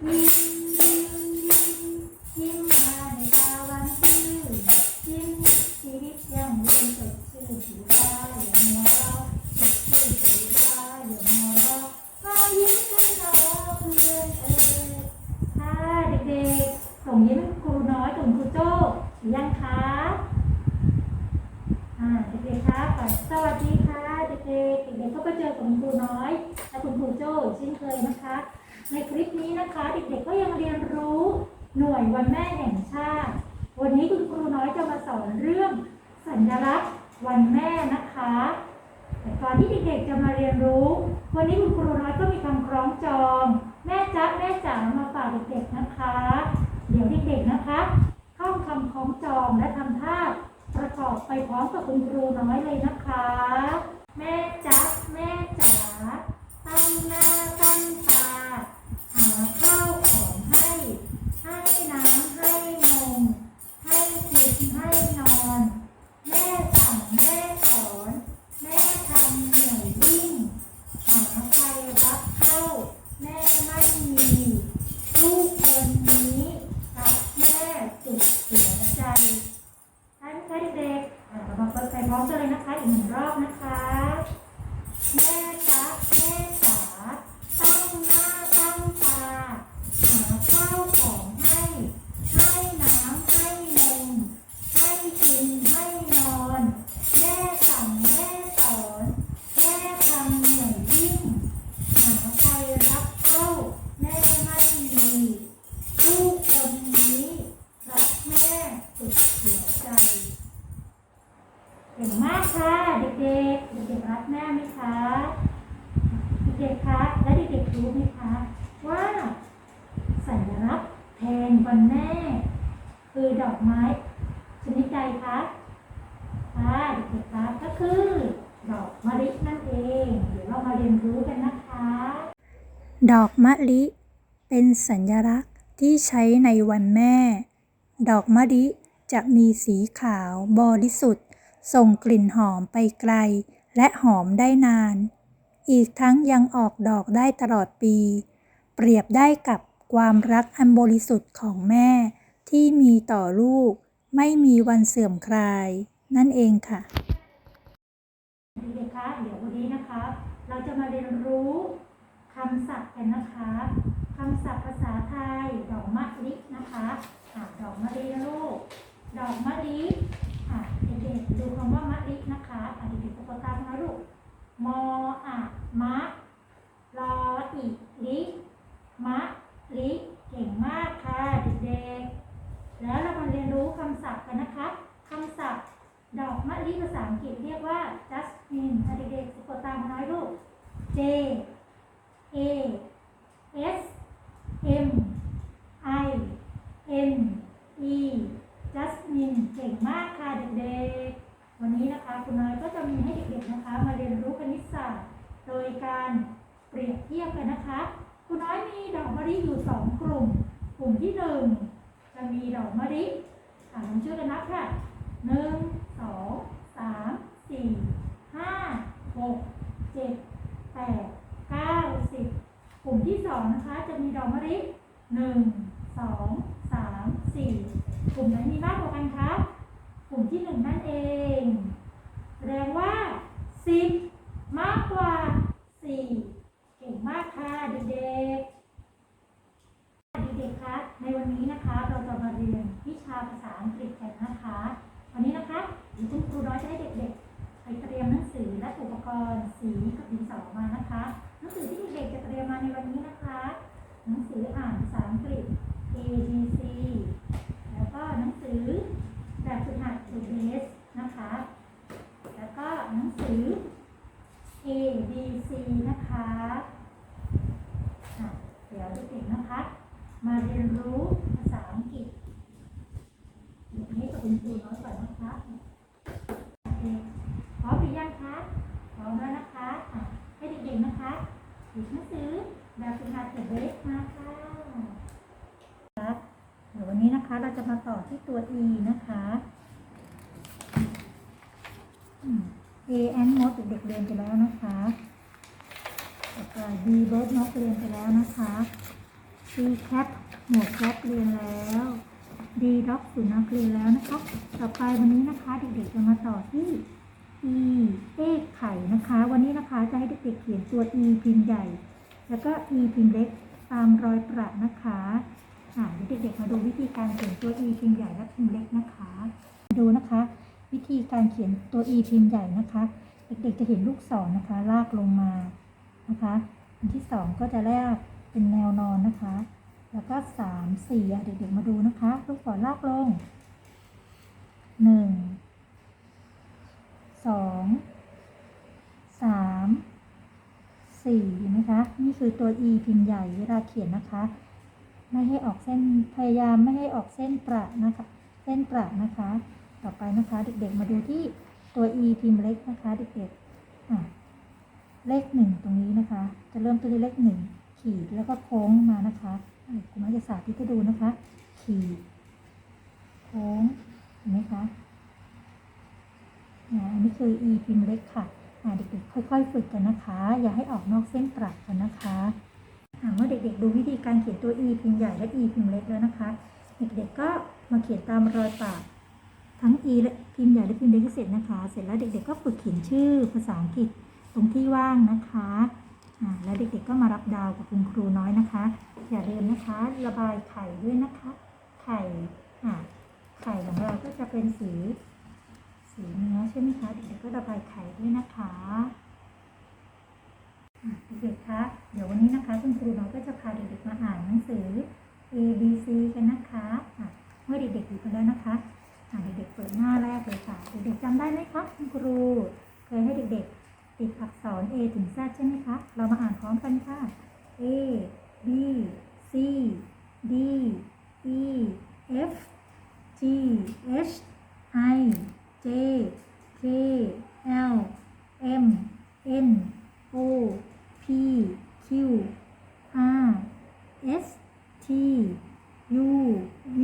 ยิ้มยิ้มมาในตาวันชื่นยิ้มชีวิตยังยืนสดชื่นสีฟ้าอย่างหัวเราะสดชื่นสีฟ้าอย่างหัวเราะก็ยิ้มกันเนาเพื่อนเอ่ยค่ะเด็กๆส่งยิ้มให้ครูน้อยส่งครูโจ้หรือยังคะอ่าเด็กๆคะก่อสวัสดีค่ะเด็กๆเด็กๆก็ไปเจอกับครูน้อยและคุณครูโจ้เช่นเคยนะคะ ในคลิปนี้นะคะ เด็กๆก็ยังเรียนรู้หน่วยวันแม่แห่งชาติ วันนี้คุณครูน้ อยจะมาสอนเรื่องสัญลักษณ์วันแม่นะคะ แต่ก่อนที่เด็กๆจะมาเรียนรู้ วันนี้คุณครูน้อยก็มีคำคล้องจอง แม่จ๊ะแม่จ๋ามาฝากเด็กๆนะคะ เดี๋ยวเด็กๆนะคะท่องคำคล้องจองและทำท่าประกอบไปพร้อมกับคุณครูน้อยเลยนะคะ เด็กๆ เด็กๆรักแม่ไหมคะ เด็กๆคะและเด็กๆรู้ไหมคะ ว่าสัญลักษณ์แทนวันแม่ คือดอกไม้ชนิดใดคะค่ะเด็กๆคะก็คือดอกมะลินั่นเอง เดี๋ยวเรามาเรียนรู้กันนะคะ ดอกมะลิเป็นสัญลักษณ์ที่ใช้ในวันแม่ ดอกมะลิจะมีสีขาวบริสุทธิ์ ส่งกลิ่นหอมไปไกล และหอมได้นาน อีกทั้งยังออกดอกได้ตลอดปี เปรียบได้กับความรักอันบริสุทธิ์ของแม่ ที่มีต่อลูก ไม่มีวันเสื่อมคลาย นั่นเองค่ะเด็กๆคะเดี๋ยววันนี้นะคะเราจะมาเรียนรู้คำศัพท์กันนะคะคำศัพท์ภาษาไทย ดอกมะลินะคะดอกมะลินะลูก ดอกมะลิ ด็กๆดูคำว่ามะลินะคะอะเด็กๆสะกดตามนะลูกมออะมะลออีลิมะลิเก่งมากค่ะเด็กๆแล้วเรามาเรียนรู้คำศัพท์กันนะคะคำศัพท์ดอกมะลิภาษาอังกฤษเรียกว่า jasmine อะเด็กๆสะกดตามน้อยลูก J A S M I N E jasmine เก่งมากค่ะเด็กๆ วันนี้นะคะคุณน้อยก็จะมีให้เด็กๆนะคะ มาเรียนรู้คณิตศาสตร์ โดยการเปรียบเทียบกันนะคะ คุณน้อยมีดอกมะลิอยู่สองกลุ่ม กลุ่มที่หนึ่งจะมีดอกมะลิอ่าลองช่วยกันนับค่ะหนึ่งสองสามสี่ห้าหกเจ็ดแปดเก้าสิบกลุ่มที่สองนะคะ จะมีดอกมะลิหนึ่งสองสามสี่ กลุ่มไหนมีมากกว่ากันคะกลุ่มที่หนึ่งนั่นเอง แสดงว่าสิบมากกว่าสี่เก่งมากค่ะเด็กๆเด็กๆคะในวันนี้นะคะเราจะมาเรียนวิชาภาษาอังกฤษกันนะคะ วันนี้นะคะเดี๋ยวคุณครูน้อยจะให้เด็กๆไปเตรียมหนังสือและอุปกรณ์สีกับดินสอมานะคะหนังสือที่เด็กๆจะเตรียมมาในวันนี้นะคะ หนังสืออ่านภาษาอังกฤษ A B C แล้วก็หนังสือแบบฝึกหัด The Base นะคะ แล้วก็หนังสือ A B C นะคะอะเดี๋ยวเด็กๆ นะคะ มาเรียนรู้ภาษาอังกฤษเดี๋ยวนี้กับคุณครูน้อยก่อนนะคะโอเคพร้อมหรือยังคะพร้อมแล้วนะคะให้เด็กๆนะคะหยิบหนังสือแบบฝึกหัดเด็กเบสมาค่ะครับเดี๋ยววันนี้นะคะเราจะมาต่อที่ตัว E นะคะ A and mode เด็กๆเรียนไปแล้วนะคะต่อไป B bird นกเรียนไปแล้วนะคะ C cat หมวกแคทเรียนแล้ว D dog สุนัขเรียนแล้วนะคะ ต่อไปวันนี้นะคะเด็กๆจะมาต่อที่ E เลขไข่นะคะ วันนี้นะคะจะให้เด็กๆเขียนตัว E พิมพ์ใหญ่ แล้วก็ E พิมพ์เล็กตามรอยประนะคะอ่าเด็กๆมาดูวิธีการเขียนตัว E พิมพ์ใหญ่และพิมพ์เล็กนะคะ ดูนะคะ วิธีการเขียนตัว E พิมพ์ใหญ่นะคะ เด็กๆจะเห็นลูกศรนนะคะ ลากลงมานะคะ อันที่สองก็จะแลก เป็นแนวนอนนะคะ แล้วก็สามสี่เด็กๆมาดูนะคะลูกศรลากลงหนึ่งสองสามสี่เห็นไหมคะ นี่คือตัว E พิมพ์ใหญ่เวลาเขียนนะคะ ไม่ให้ออกเส้นพยายามไม่ให้ออกเส้นประนะคะ เส้นประนะคะ ต่อไปนะคะ เด็กๆมาดูที่ตัว E พิมพ์เล็กนะคะ เด็กๆอะเลขหนึ่งตรงนี้นะคะ จะเริ่มต้นด้วยเลขหนึ่ง ขีดแล้วก็โค้งมานะคะคุณม่จะสาธิตให้ดูนะคะ ขีด โค้งเห็นไหมคะอะอันนี้คือ E พิมพ์เล็กค่ะเด็กๆค่อย ๆ ฝึกกันนะคะ อย่าให้ออกนอกเส้นประกันนะคะเมื่อเด็กๆ ดูวิธีการเขียนตัว E พิมพ์ใหญ่และ E พิมพ์เล็กแล้วนะคะ เด็กๆก็มาเขียนตามรอยปากทั้ง e และพิมพ์ใหญ่และพิมพ์เล็กเสร็จนะคะ เสร็จแล้วเด็กๆก็ฝึกเขียนชื่อภาษาอังกฤษตรงที่ว่างนะคะ แล้วเด็กๆก็มารับดาวกับคุณครูน้อยนะคะ อย่าลืมนะคะ ระบายไข่ด้วยนะคะ ไข่อ่าไข่ของเราก็จะเป็นสี สีเนื้อใช่ไหมคะเด็กๆก็ระบายไข่ด้วยนะคะเด็กๆคะเดี๋ยววันนี้นะคะ คุณครูน้อยก็จะพาเด็กๆมาอ่านหนังสือ A B C กันนะคะเมื่อเด็กๆอยู่กันแล้วนะคะเด็กๆเปิดหน้าแรกเลยค่ะเด็กๆจำได้ไหมคะคุณครูเคยให้เด็กๆ ติดอักษร A ถึง Z ใช่ไหมคะ เรามาอ่านพร้อมกันค่ะ A B C D E F G H I J K L M N O P Q R S T U V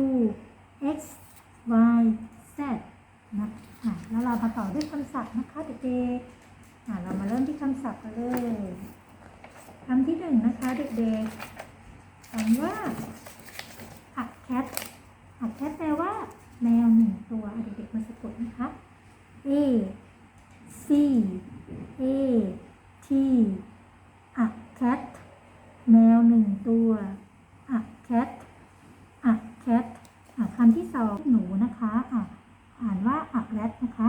W x y z นะะแล้วเรามาต่อด้วยคำศัพท์นะคะเด็กๆอะเรามาเริ่มที่คำศัพท์กันเลยคำที่หนึ่งนะคะเด็กๆคำว่า a cat a cat แปลว่า แมวหนึ่งตัวเด็กๆมาสะกดนะคะ a c a t a cat แมวหนึ่งตัว a cat a cat อะคำที่สองหนูนะคะอะอ่านว่าอักแรดนะคะ